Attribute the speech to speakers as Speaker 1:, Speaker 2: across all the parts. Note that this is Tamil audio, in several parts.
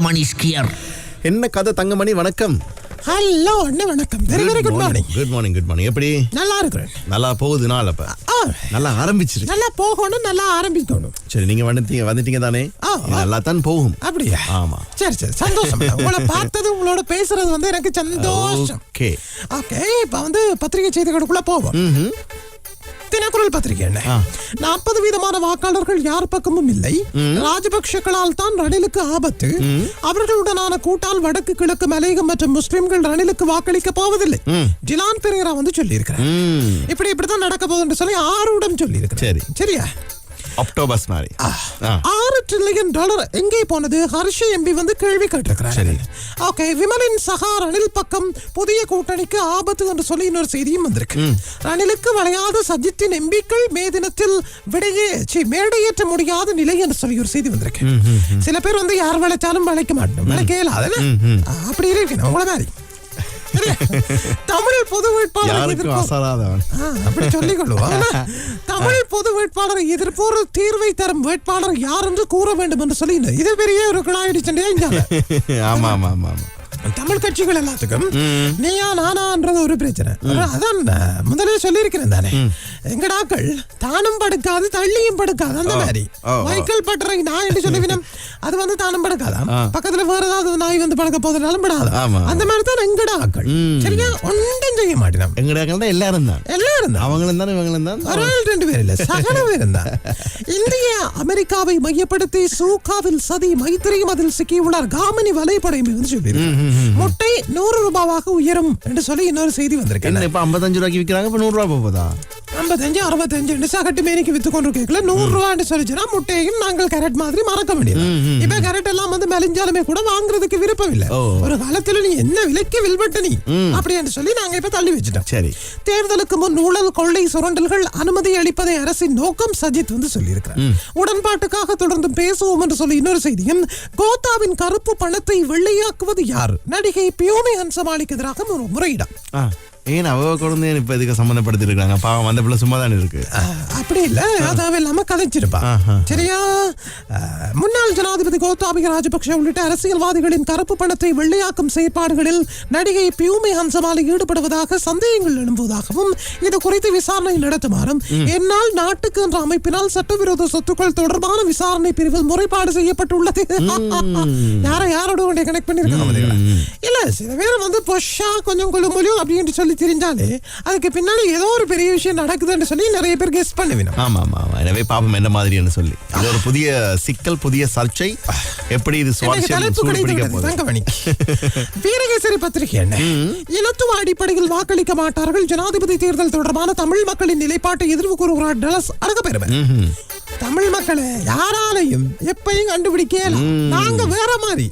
Speaker 1: தங்கமணி ஸ்கியர்.
Speaker 2: என்ன கதை தங்கமணி வணக்கம்.
Speaker 3: ஹலோ அண்ணே வணக்கம். Very very good morning
Speaker 2: good morning good morning எப்படி?
Speaker 3: நல்லா இருக்கிறேன்.
Speaker 2: நல்லா போகுது நாள் அப்ப?
Speaker 3: ஆ,
Speaker 2: நல்லா ஆரம்பிச்சிருக்கு.
Speaker 3: நல்லா போகணும் நல்லா ஆரம்பிக்கணும்.
Speaker 2: சரி நீங்க வந்துட்டீங்க வந்துட்டீங்க தானே? நல்லா தான் போகும்.
Speaker 3: அப்படியா?
Speaker 2: ஆமா.
Speaker 3: சரி சரி சந்தோஷம். உங்களை பார்த்தது உங்களோட பேசுறது வந்து எனக்கு சந்தோஷம்.
Speaker 2: ஓகே.
Speaker 3: ஓகே இப்ப வந்து பத்திரிகை செய்திகளுக்குள்ள போவோம். தினக்குரல் பத்திரிகை என்ன? நாற்பது வீதமான வாக்காளர்கள் யார் பக்கமும் இல்லை. ராஜபக்ஷக்களால் தான் ரணிலுக்கு ஆபத்து. அவர்களுடனான கூட்டால் வடக்கு கிழக்கு மலையகம் மற்றும் முஸ்லிம்கள் ரணிலுக்கு வாக்களிக்க போவதில்லை. ஜிலான் பெரேரா வந்து சொல்லி இப்படி இப்படிதான் நடக்க போகுதுன்னு சொல்லி ஆறுடம் சொல்லி
Speaker 2: சரி.
Speaker 3: சரியா?
Speaker 2: அக்டோபஸ் மாதிரி.
Speaker 3: ஆறு ட்ரில்லியன் டாலர் எங்கே போனது? ஹர்ஷ எம்பி வந்து கேள்வி கேட்டிருக்கிறார். ஓகே விமலின் சகா ரணில் பக்கம் புதிய கூட்டணிக்கு ஆபத்து என்று சொல்லி இன்னொரு செய்தியும் வந்திருக்கு. ரணிலுக்கு வளையாத சஜித்தின் எம்பிக்கள் மே தினத்தில் விடையே மேடையேற்ற முடியாத நிலை என்று சொல்லி ஒரு செய்தி வந்திருக்கு. சில பேர் வந்து யார் வளைச்சாலும் வளைக்க மாட்டோம் வளைக்க இயலாது அப்படி இருக்கு உங்கள மாதிரி? தமிழ் பொது வேட்பாளர் அப்படி சொல்லிக் கொள்வோம் ஆனா, தமிழ் பொது வேட்பாளர் எதிர்ப்பு ஒரு தீர்வை தரும் வேட்பாளர் யார் என்று கூற வேண்டும் என்று சொல்லி இது பெரிய ஒரு கிளாயடி சண்டையா இங்க
Speaker 2: ஆமா ஆமா ஆமா ஆமா.
Speaker 3: தமிழ் கட்சிகள் எல்லாத்துக்கும் நீயா நானான்றது ஒரு பிரச்சனை. அதான் நான் முதலே சொல்லியிருக்கிறேன் தானே. எங்கடாக்கள் தானும் படுக்காது தள்ளியும் படுக்காது அந்த மாதிரி. வைக்கல் பட்டறை நாய் என்று சொல்லுவினம்? அது வந்து தானும் படுக்காதாம். பக்கத்துல வேற ஏதாவது நாய் வந்து படுக்க போதுனாலும் படாது. அந்த மாதிரி தான் எங்கடாக்கள். சரியா? ஒன்றும் செய்ய மாட்டேன்
Speaker 2: எங்கடா எல்லாரும் தான்.
Speaker 3: எல்லாரும் தான்.
Speaker 2: அவங்களும் தான் இவங்களும் தான்.
Speaker 3: ஒரு ஆள் ரெண்டு பேர் இல்ல சகல பேர் இருந்தார் இந்திய அமெரிக்காவை மையப்படுத்தி சூகாவில் சதி மைத்திரியும் அதில் சிக்கியுள்ளார். காமினி வலைப்படையும் சொல்லி முட்டை நூறு ரூபாவாக உயரும் என்று சொல்லி இன்னொரு செய்தி வந்திருக்கு.
Speaker 2: என்ன இப்ப ஐம்பத்தஞ்சு ரூபாய்க்கு விக்கிறாங்க இப்ப நூறு ரூபா போகுதா?
Speaker 3: ஐம்பத்தஞ்சு அறுபத்தஞ்சு சகட்டு மேனிக்கு வித்து கொண்டு கேட்கல நூறு ரூபான்னு சொல்லிச்சுன்னா முட்டையும் நாங்கள் கரெக்ட் மாதிரி மறக்க முடியாது இப்ப கரெக்ட் எல்லாம் வந்து மெலிஞ்சாலுமே கூட வாங்குறதுக்கு விருப்பம் இல்ல. ஒரு காலத்துல நீ என்ன விலைக்கு வில்பட்ட நீ? அப்படின்னு சொல்லி நாங்க இப்ப தள்ளி வச்சுட்டோம்.
Speaker 2: சரி.
Speaker 3: தேர்தலுக்கு முன் ஊழல் கொள்ளை சுரண்டல்கள் அனுமதி அளிப்பதை அரசின் நோக்கம் சஜித் வந்து சொல்லியிருக்கிறார். உடன்பாட்டுக்காக தொடர்ந்து பேசுவோம் என்று சொல்லி இன்னொரு செய்தியும் கோத்தாவின் கருப்பு பணத்தை வெள்ளையாக்குவது யார்? நடிகை பியோமி ஹன்சமாலிக்கு எதிராக ஒரு முறையிடம்.
Speaker 2: ஏன் அவ குழந்தைய இப்ப இதுக்கு சம்மந்தப்படுத்தி இருக்காங்க? பாவம் அந்த பிள்ளை சும்மா தானே இருக்கு
Speaker 3: அப்படி இல்ல. அதாவது இல்லாம கதைச்சிருப்பா. சரியா? முன்னாள் ஜனாதிபதி கோத்தாபய ராஜபக்ஷ உள்ளிட்ட அரசியல்வாதிகளின் கருப்பு பணத்தை வெள்ளையாக்கும் செயற்பாடுகளில் நடிகை பியூமி ஹன்சமாலி ஈடுபடுவதாக சந்தேகங்கள் எழும்புவதாகவும் இது குறித்து விசாரணை நடத்துமாறும் என்னால் நாட்டுக்கு என்ற அமைப்பினால் சட்டவிரோத சொத்துக்கள் தொடர்பான விசாரணை பிரிவில் முறைப்பாடு செய்யப்பட்டுள்ளது. யார யாரோட கனெக்ட் பண்ணிருக்காங்க? இல்ல சில பேர் வந்து பொஷா கொஞ்சம் கொள்ளுமொழியும் அப்படின்னு சொல்லி தெரிஞ்சாலே அதுக்கு பின்னாடி ஏதோ ஒரு பெரிய விஷயம் நடக்குதுன்னு சொல்லி நிறைய பேர் கெஸ் பண்ணுவினோம்
Speaker 2: ஆமா ஆமா ஆமா எனவே பாப்போம் என்ன மாதிரின்னு சொல்லி. இது ஒரு புதிய சிக்கல் புதிய சர்ச்சை. எப்படி இது.
Speaker 3: வீரகேசரி பத்திரிகை என்ன? இனத்துவ அடிப்படையில் வாக்களிக்க மாட்டார்கள். ஜனாதிபதி தேர்தல் தொடர்பான தமிழ் மக்களின் நிலைப்பாட்டை எதிர்வு கூறுகிறார் டலஸ் அடக்க பெறுவர் தமிழ் மக்களை யாராலையும் எப்பயும் கண்டுபிடிக்கலாம் நாங்க வேற மாதிரி?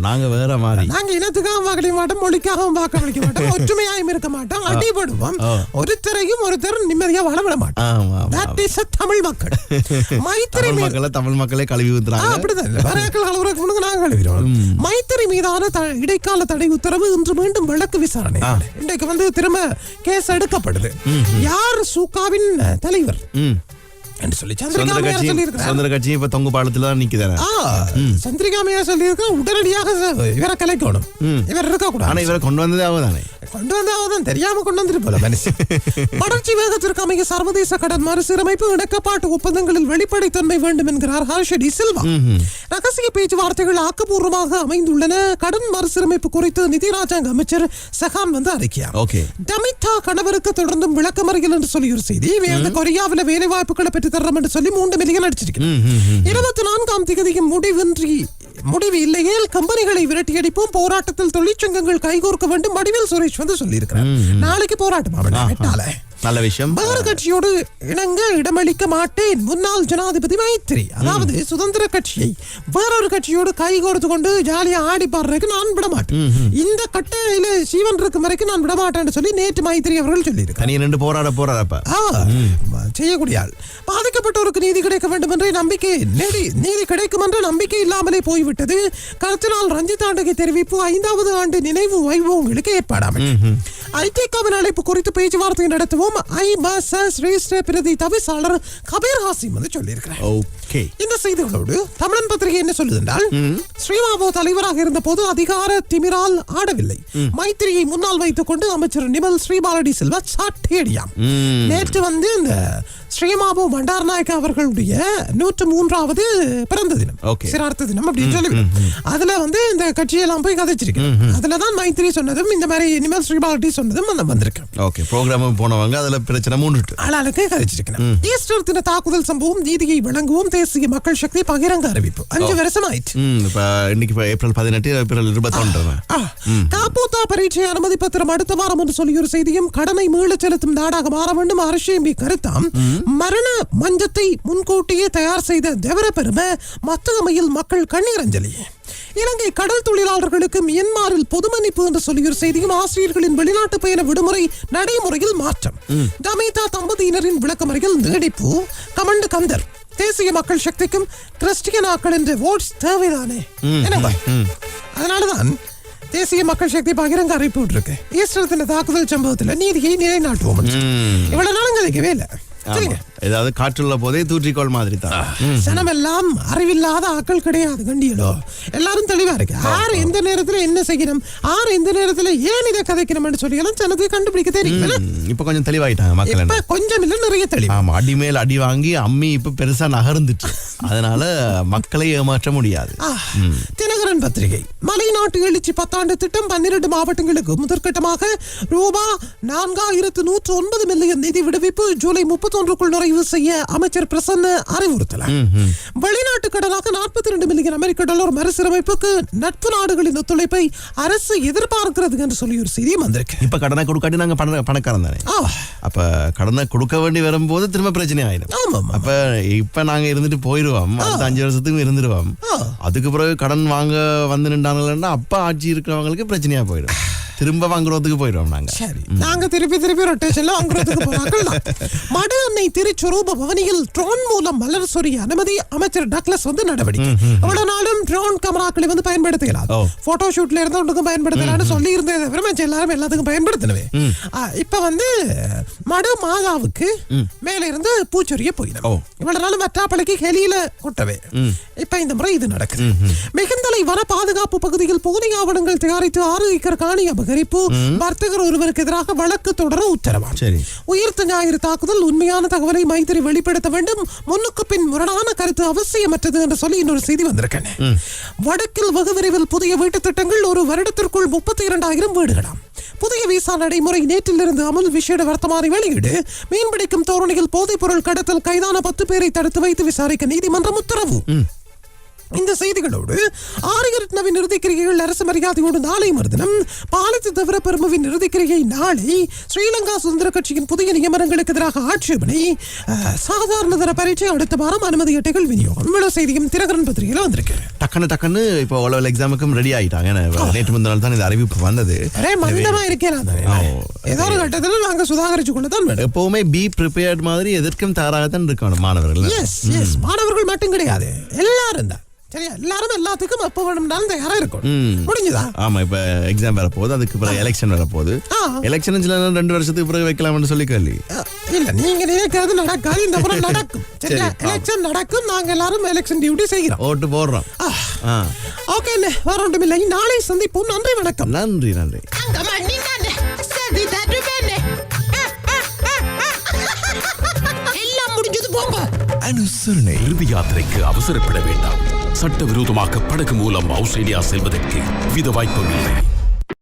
Speaker 2: நாங்க வேற மாதிரி.
Speaker 3: நாங்க இனத்துக்காக வாக்களிக்க மாட்டோம் மொழிக்காகவும் வாக்களிக்க மாட்டோம் ஒற்றுமையாயும் இருக்க மாட்டோம் அடிபடுவோம். ஒருத்தரையும் ஒருத்தர் நிம்மதியா வாழ மாட்டோம். is a தமிழ் மக்கள். மைத்திரி
Speaker 2: மக்களை தமிழ் மக்களே கழுவி ஊத்துறாங்க.
Speaker 3: அப்படிதான். இல்ல. வரையாக்கள் கலவரக்கு முன்னுக்கு நாங்க கழுவிடுவோம். மைத்திரி மீதான இடைக்கால தடை உத்தரவு இன்று மீண்டும் வழக்கு விசாரணை. இன்றைக்கு வந்து திரும்ப கேஸ் எடுக்கப்படுது. யார் சூகாவின் அஹ், தலைவர். என்று சொல்லி
Speaker 2: சுதந்திர கட்சி
Speaker 3: சொல்லியிருக்கிறார்.
Speaker 2: சுதந்திர கட்சி இப்ப தொங்கு பாலத்துல தான் நிக்குதானே?
Speaker 3: ஆ, சந்திரிகா அம்மையார் சொல்லியிருக்கார், உடனடியாக இவரை கலைக்கணும். இவர் இருக்க
Speaker 2: ஆனா
Speaker 3: கூடாது
Speaker 2: இவரை கொண்டு வந்ததே அவதானே
Speaker 3: கொண்டு வந்தா அவதான் தெரியாம கொண்டு வந்துட்டு போல மனுஷன். வளர்ச்சி வேகத்திற்கு அமைய சர்வதேச கடன் மறுசீரமைப்பு இணக்கப்பாட்டு ஒப்பந்தங்களில் வெளிப்படைத்தன்மை வேண்டும் என்கிறார் ஹர்ஷடி சில்வா. ரகசிய பேச்சுவார்த்தைகள் ஆக்கப்பூர்வமாக அமைந்துள்ளன. கடன் மறுசீரமைப்பு குறித்து நிதி ராஜாங்க அமைச்சர் சகான் வந்து அறிக்கையா. டமிட்டா கணவருக்கு தொடர்ந்தும் விளக்கமறியல் என்று சொல்லி ஒரு செய்தி. கொரியாவில் வேலை வாய்ப்புகளை பெற்று என்று சொல்லி மூன்று மில்லியன் அடிச்சிருக்கு இருபத்தி நான்காம் தேதிக்கு முடிவின்றி முடிவு இல்லையேல் கம்பெனிகளை விரட்டியடிப்போம் போராட்டத்தில் தொழிற்சங்கங்கள் கைகோர்க்க வேண்டும். வடிவேல் சுரேஷ் வந்து சொல்லியிருக்கிறார். நாளைக்கு போராட்டம் அவன்?
Speaker 2: நல்ல விஷயம்.
Speaker 3: வேறு கட்சியோடு இணங்க இடமளிக்க மாட்டேன். முன்னாள் ஜனாதிபதி மைத்திரி. அதாவது சுதந்திர கட்சியை வேறொரு கட்சியோடு கை கோர்த்து கொண்டு ஜாலியா ஆடி பாடுறதுக்கு நான் விட மாட்டேன். இந்த கட்டையில சீவன் இருக்கும் வரைக்கும் நான் விட மாட்டேன்னு சொல்லி நேற்று மைத்திரி அவர்கள் சொல்லியிருக்கார்.
Speaker 2: தனியா நின்று போராட போறாரப்ப
Speaker 3: ஆ, செய்யக்கூடிய ஆள். பாதிக்கப்பட்டோருக்கு நீதி கிடைக்க வேண்டும் என்ற நம்பிக்கை நீதி நீதி கிடைக்கும் என்ற நம்பிக்கை இல்லாமலே போய்விட்டது. கருத்தினால் ரஞ்சித் ஆண்டகை தெரிவிப்பு ஐந்தாவது ஆண்டு நினைவு வைபவங்களுக்கு ஏற்பாடாமல். ஐடிகாவின் அழைப்பு குறித்து பேச்சுவார்த்தை நடத்துவோம். ஐ பஸ் சிரேஷ்ட பிரதி தவிசாளர் கபீர் ஹாசிம் வந்து சொல்லியிருக்கிறார்.
Speaker 2: ஓகே
Speaker 3: இந்த செய்திகளோடு? தமிழன் பத்திரிகை என்ன சொல்லுது என்றால் ஸ்ரீமாபோ தலைவராக இருந்த போது அதிகார திமிரால் ஆடவில்லை. மைத்திரியை முன்னால் வைத்துக் கொண்டு அமைச்சர் நிமல் ஸ்ரீபாலடி செல்வா சாட்டேடியாம். நேற்று வந்து இந்த ஸ்ரீமாபோ பண்டாரநாயக்க அவர்களுடைய நூற்று மூன்றாவது பிறந்த தினம். சிரார்த்த தினம் அப்படின்னு சொல்லி அதுல வந்து இந்த கட்சியெல்லாம் போய் கதைச்சிருக்கு அதுலதான் மைத்திரி சொன்னதும் இந்த மாதிரி நிமல் ஸ்ரீபாலடி சொன்னதும் அந்த வந்திருக்கு.
Speaker 2: ஓகே ப்ரோக்ராம் போனவங்க அதுல பிரச்சனை மூணுட்டு
Speaker 3: ஆளாளுக்கு கதைச்சிருக்கிறேன் ஈஸ்டர் தின தாக்குதல் சம்பவம் நீதியை வழங்குவோம் தேசிய மக்கள் சக்தி பகிரங்க அறிவிப்பு. அஞ்சு வருஷம் ஆயிடுச்சு
Speaker 2: இன்னைக்கு ஏப்ரல் பதினெட்டு ஏப்ரல் இருபத்தொன்று
Speaker 3: ஆ, காப்போத்தா பரீட்சை அனுமதி பத்திரம் அடுத்த வாரம் என்று சொல்லி ஒரு செய்தியும் கடனை மீளச் செலுத்தும் நாடாக மாற வேண்டும் அரசு எம்பி கருத்தாம். மரண மஞ்சத்தை முன்கூட்டியே தயார் செய்த தேவர பெருமை மத்தகமையில் மக்கள் கண்ணீர் அஞ்சலி இலங்கை கடல் தொழிலாளர்களுக்கு மியன்மாரில் பொது மன்னிப்பு என்று சொல்லி ஒரு செய்தியும் ஆசிரியர்களின் வெளிநாட்டு பயண விடுமுறை நடைமுறையில் மாற்றம். டமேதா தம்பதியினரின் விளக்கமறையில் நீடிப்பு கமண்டு கந்தர் தேசிய மக்கள் சக்திக்கும் கிறிஸ்டியனாக்கள் என்ற ஓட்ஸ் தேவைதானே? அதனாலதான் தேசிய மக்கள் சக்தி பகிரங்க அறிவிப்பு விட்டுருக்கு. ஈஸ்டர் தாக்குதல் சம்பவத்தில் நீதியை நிலைநாட்டுவோம். இவ்வளவு நாளும் கதைக்கவே இல்லை.
Speaker 2: ஏதாவது காற்றுள்ள போதே தூற்றிக்கோள் மாதிரி தான்
Speaker 3: சனமெல்லாம் அறிவில்லாத ஆக்கள் கிடையாது கண்டியலோ. எல்லாரும் தெளிவா இருக்கு. யார் எந்த நேரத்துல என்ன செய்யணும்? யார் எந்த நேரத்துல ஏன் இதை கதைக்கணும்னு சொல்லி எல்லாம் ஜனத்துக்கு கண்டுபிடிக்க தெரியும்
Speaker 2: ம், இப்ப கொஞ்சம் தெளிவாயிட்டாங்க மக்கள்
Speaker 3: கொஞ்சம் இல்ல நிறைய தெளிவு.
Speaker 2: ஆமா அடி மேல் அடி வாங்கி அம்மி இப்ப பெருசா நகர்ந்துச்சு. அதனால மக்களை ஏமாற்ற முடியாது.
Speaker 3: தினகரன் பத்திரிகை. மலைநாட்டு எழுச்சி பத்தாண்டு திட்டம் பன்னிரண்டு மாவட்டங்களுக்கு முதற்கட்டமாக ரூபா நான்காயிரத்து நூற்று ஒன்பது மில்லியன் நிதி விடுவிப்பு ஜூலை முப்பத்தொன்றுக்குள் நிறைவு செய்ய அமைச்சர் பிரசன்ன அறிவுறுத்தல. வெளிநாட்டு கடனாக நாற்பத்தி ரெண்டு மில்லியன் அமெரிக்க டாலர் மறுசீரமைப்புக்கு நட்பு நாடுகளின் ஒத்துழைப்பை அரசு எதிர்பார்க்கிறது என்று சொல்லி ஒரு செய்தியும் வந்திருக்கு.
Speaker 2: இப்ப கடனை கொடுக்காட்டி நாங்க பண பணக்காரன் தானே? அப்ப கடனை கொடுக்க வேண்டி வரும்போது திரும்ப பிரச்சனை ஆயிடும். அப்ப இப்ப நாங்க இருந்துட்டு போயிருவோம். அடுத்த அஞ்சு வருஷத்துக்கு இருந்துருவோம். அதுக்கு பிறகு கடன் வாங்க வந்து நின்றாங்கன்னா அப்பா ஆட்சி இருக்கிறவங்களுக்கு பிரச்சனையா போயிடும். திரும்ப வாங்குறதுக்கு போயிடுவோம் நாங்க.
Speaker 3: சரி. நாங்க திருப்பி திருப்பி ரொட்டேஷன்ல வாங்குறதுக்கு போறார்கள் மடு அன்னை திருச்சொரூப பவனியில் ட்ரோன் மூலம் மலர் சொரிய அனுமதி அமைச்சர் டக்ளஸ் வந்து நடவடிக்கை. இவ்வளவு நாளும் ட்ரோன் கேமராக்களை வந்து பயன்படுத்தலாம். போட்டோ ஷூட்ல இருந்து ஒன்றுக்கும் பயன்படுத்தலாம்னு சொல்லி இருந்ததை தவிர எல்லாரும் எல்லாத்துக்கும் பயன்படுத்தினவே ஆ, இப்ப வந்து மடு மாதாவுக்கு மேல இருந்து பூச்சொரிய போயிடும். இவ்வளவு நாள் மற்றாப்பளைக்கு ஹெலியில கொட்டவே. இப்ப இந்த முறை இது நடக்குது. மிகுந்தலை வன பாதுகாப்பு பகுதியில் போலி ஆவணங்கள் தயாரித்து ஆறு ஏக்கர் காணி அபகரிப்பு வர்த்தகர் ஒருவருக்கு எதிராக வழக்கு தொடர உத்தரவாம்
Speaker 2: சரி.
Speaker 3: உயிர்த்த ஞாயிறு தாக்குதல் உண்மையான தகவலை மைத்திரி வெளிப்படுத்த வேண்டும். முன்னுக்கு பின் முரணான கருத்து அவசியமற்றது என்று சொல்லி இன்னொரு செய்தி வந்திருக்கேன். வடக்கில் வெகு விரைவில் புதிய வீட்டு திட்டங்கள் ஒரு வருடத்திற்குள் முப்பத்தி இரண்டாயிரம் வீடுகளாம். புதிய விசா நடைமுறை நேற்றிலிருந்து அமல் விசேட வர்த்தமானி வெளியீடு. மீன்பிடிக்கும் தோரணையில் போதைப் பொருள் கடத்தல் கைதான பத்து பேரை தடுத்து வைத்து விசாரிக்க நீதிமன்றம் உத்தரவு. இந்த செய்திகளோடு ஆரியரத்னவின் இறுதிக்கிரிகைகள் அரசு மரியாதையோடு நாளை மறுதினம் பாலத்து தவிர பெருமவின் இறுதிக்கிரிகை நாளை ஸ்ரீலங்கா சுதந்திர கட்சியின் புதிய நியமனங்களுக்கு எதிராக ஆட்சேபனை சாதாரண தர பரீட்சை அடுத்த வாரம் அனுமதி அட்டைகள் விநியோகம். இவ்வளவு செய்தியும் தினகரன் பத்திரிகையில வந்திருக்கு
Speaker 2: டக்குன்னு டக்குன்னு இப்போ ஓ லெவல் எக்ஸாமுக்கும் ரெடி ஆயிட்டாங்க. நேற்று முந்தின நாள் தான் இந்த அறிவிப்பு வந்தது.
Speaker 3: மந்தமா இருக்கேன் ஏதோ ஒரு கட்டத்தில் நாங்க சுதாகரிச்சு வேணும்
Speaker 2: எப்பவுமே பி ப்ரிப்பேர்ட் மாதிரி எதற்கும் தயாராகத்தான் இருக்கணும் மாணவர்கள்.
Speaker 3: மாணவர்கள் மட்டும் கிடையாது. எல்லாரும் தான். சரியா எல்லாரும் எல்லாத்துக்கும் எப்ப வேணும்னாலும் தயாரா இருக்கணும். முடிஞ்சுதா?
Speaker 2: ஆமா இப்ப எக்ஸாம் வர போகுது அதுக்கு பிறகு எலெக்ஷன் வர போகுது. எலெக்ஷன் ரெண்டு வருஷத்துக்கு பிறகு வைக்கலாம்னு சொல்லி கேள்வி
Speaker 3: இல்ல நீங்க நினைக்கிறது நடக்காது இந்த முறை நடக்கும். சரியா?
Speaker 2: சரி.
Speaker 3: எலெக்ஷன் நடக்கும் நாங்க எல்லாரும் எலெக்ஷன் டியூட்டி செய்கிறோம்.
Speaker 2: ஓட்டு போடுறோம். ஆ.
Speaker 3: ஓகே என்ன வேற ஒன்றும் இல்லை. நாளை சந்திப்போம். நன்றி வணக்கம்.
Speaker 2: நன்றி நன்றி.
Speaker 4: எல்லாம் முடிஞ்சது போங்க.
Speaker 5: அனுசரணை இறுதி யாத்திரைக்கு அவசரப்பட வேண்டாம். சட்டவிரோதமாக படகு மூலம் ஆஸ்திரேலியா செல்வதற்கு வித வாய்ப்பும் இல்லை.